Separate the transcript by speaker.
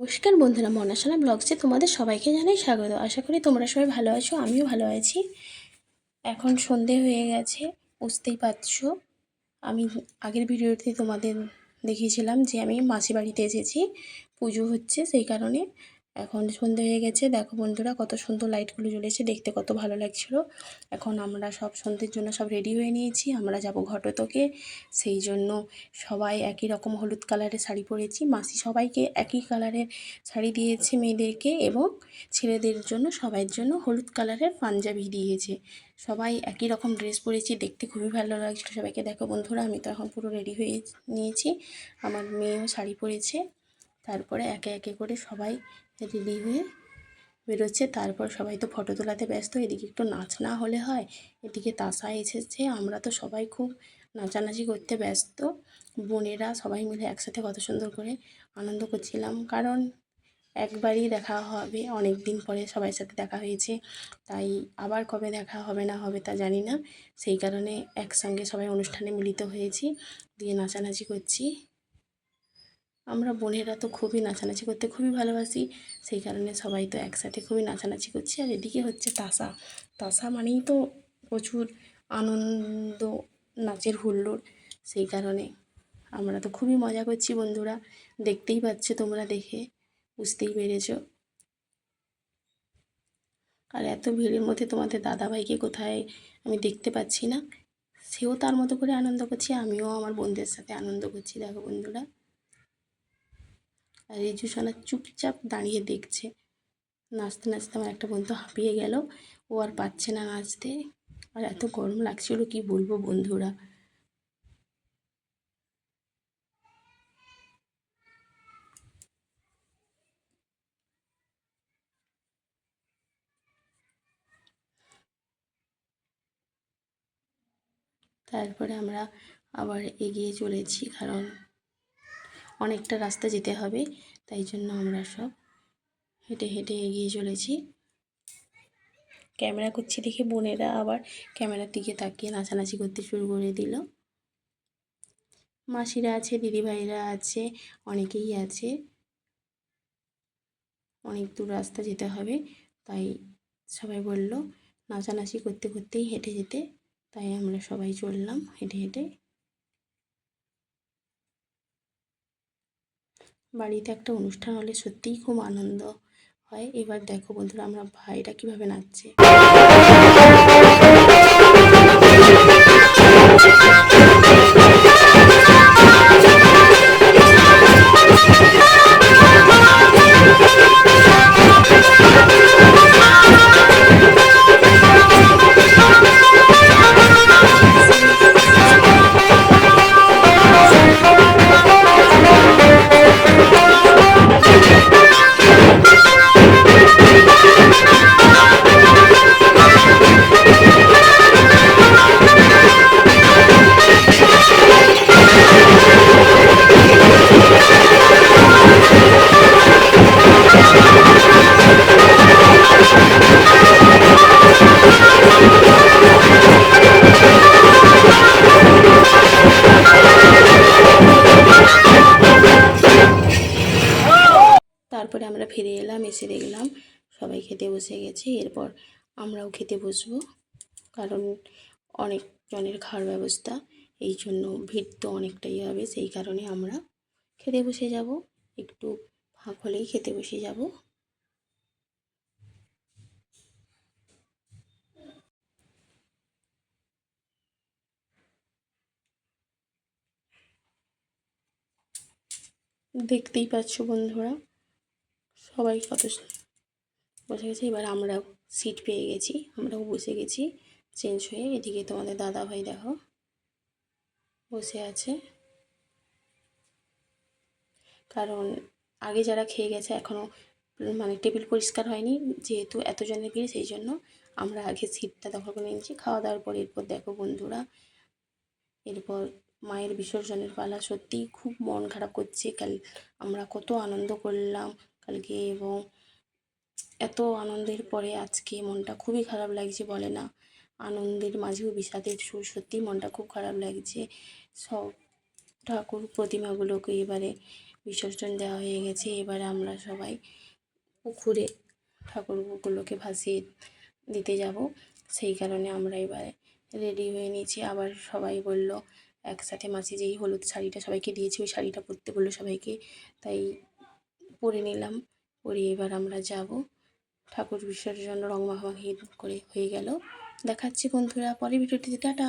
Speaker 1: নমস্কার বন্ধুরা মনাশালা ব্লগসে তোমাদের সবাইকে জানাই স্বাগত। আশা করি তোমরা সবাই ভালো আছো, আমিও ভালো আছি। এখন সন্ধে হয়ে গেছে, বুঝতেই পারছ। আমি আগের ভিডিওতে তোমাদের দেখিয়েছিলাম যে আমি মাসি বাড়িতে এসেছি, পুজো হচ্ছে সেই কারণে। এখন সন্ধে হয়ে গেছে। দেখো বন্ধুরা, কত সুন্দর লাইটগুলো জ্বলেছে দেখতে কত ভালো লাগছিল। এখন আমরা সব সন্ধ্যের জন্য সব রেডি হয়ে নিয়েছি। আমরা যাব ঘটতকে। সেই জন্য সবাই একই রকম হলুদ কালারের শাড়ি পরেছি। মাসি সবাইকে একই কালারের শাড়ি দিয়েছে মেয়েদেরকে এবং ছেলেদের জন্য, সবাইয়ের জন্য হলুদ কালারের পাঞ্জাবি দিয়েছে। সবাই একই রকম ড্রেস পরেছি। দেখতে খুবই ভালো লাগছিল সবাইকে। দেখো বন্ধুরা, আমি তো এখন পুরো রেডি হয়ে নিয়েছি। আমার মেয়েও শাড়ি পরেছে। তারপরে একে একে করে সবাই রেডি হয়ে বেরোচ্ছে। তারপর সবাই তো ফটো তোলাতে ব্যস্ত। এদিকে একটু নাচ না হলে হয়, এদিকে তাসা এসেছে। আমরা তো সবাই খুব নাচানাচি করতে ব্যস্ত। বোনেরা সবাই মিলে একসাথে কত সুন্দর করে আনন্দ করছিলাম। কারণ একবারই দেখা হবে। অনেক দিন পরে সবার সাথে দেখা হয়েছে। তাই আবার কবে দেখা হবে না হবে তা জানি না। সেই কারণে একসঙ্গে সবাই অনুষ্ঠানে মিলিত হয়েছি। দিয়ে নাচানাচি করছি। আমরা বোনেরা তো খুবই নাচানাচি করতে খুবই ভালোবাসি, সেই কারণে সবাই তো একসাথে খুবই নাচানাচি করছি। আর এদিকে হচ্ছে তাসা। তাসা মানেই তো প্রচুর আনন্দ, নাচের হুল্লোড়, সেই কারণে আমরা তো খুবই মজা করছি বন্ধুরা। দেখতেই পাচ্ছে তোমরা দেখে, বুঝতেই পেরেছ। আর এত ভিড়ের মধ্যে তোমাদের দাদাভাইকে কোথায় আমি দেখতে পাচ্ছি না। সেও তার মতো করে আনন্দ করছে, আমিও আমার বন্ধুদের সাথে আনন্দ করছি, দেখো বন্ধুরা। আর রিজু সোনা চুপচাপ দাঁড়িয়ে দেখছে। নাচতে নাচতে আমার একটা বন্ধু হাঁপিয়ে গেল। ও আর পাচ্ছে না নাচতে। আর এত গরম লাগছিল, কি বলব বন্ধুরা? তারপরে আমরা আবার এগিয়ে চলেছি, কারণ অনেকটা রাস্তা যেতে হবে, তাই জন্য আমরা সব হেঁটে হেঁটে এগিয়ে চলেছি। ক্যামেরা করছি দেখে বোনেরা আবার ক্যামেরার দিকে তাকিয়ে নাচানাচি করতে শুরু করে দিল। মাসিরা আছে, দিদিভাইরা আছে, অনেকেই আছে। অনেক দূর রাস্তা যেতে হবে, তাই সবাই বলল, নাচানাচি করতে করতেই হেঁটে যেতে, তাই আমরা সবাই চললাম হেঁটে হেঁটে। বাড়িতে একটা অনুষ্ঠান হলে সত্যিই খুব আনন্দ হয়। এবার দেখো বন্ধুরা, আমরা ভাইরা কীভাবে নাচছে। তারপরে আমরা ফিরে এলাম, এসে দেখলাম সবাই খেতে বসে গেছে। এরপর আমরাও খেতে বসবো, কারণ অনেক জনের খাওয়ার ব্যবস্থা, এই জন্য ভিড় তো অনেকটাই হবে, সেই কারণে আমরা খেতে বসে যাব। একটু ফাঁক হলেই খেতে বসে যাব। দেখতেই পাচ্ছ বন্ধুরা সবাই কত বসে গেছে, এবার আমরাও সিট পেয়ে গেছি, আমরাও বসে গেছি চেঞ্জ হয়ে এদিকে তোমাদের দাদা ভাই দেখো বসে আছে। কারণ আগে যারা খেয়ে গেছে এখনও মানে টেবিল পরিষ্কার হয়নি, যেহেতু এতজনের ভিড়, সেই জন্য আমরা আগে সিটটা দখল করে নিয়েছি। খাওয়া দাওয়ার পর এরপর দেখো বন্ধুরা, এরপর মায়ের বিসর্জনের পালা সত্যিই খুব মন খারাপ করছে। কাল আমরা কত আনন্দ করলাম কালকে এবং এত আনন্দের পরে আজকে মনটা খুবই খারাপ লাগছে বলে না। আনন্দের মাঝেও বিষাদের সুর সত্যিই মনটা খুব খারাপ লাগছে। সব ঠাকুর প্রতিমাগুলোকে এবারে বিসর্জন দেওয়া হয়ে গেছে। এবারে আমরা সবাই পুকুরে ঠাকুরগুলোকে ভাসিয়ে দিতে যাব। সেই কারণে আমরা এবারে রেডি হয়ে নিয়েছি। আবার সবাই বলল, একসাথে মাসি যেই হলুদ শাড়িটা সবাইকে দিয়েছি, ওই শাড়িটা পরতে বলল সবাইকে। তাই পরে নিলাম। পরে এবার আমরা যাব। ঠাকুর বিসর্জন রং মাখামাখি করে হয়ে গেল। দেখাচ্ছি বন্ধুরা পরে ভিডিওটিতে, টাটা!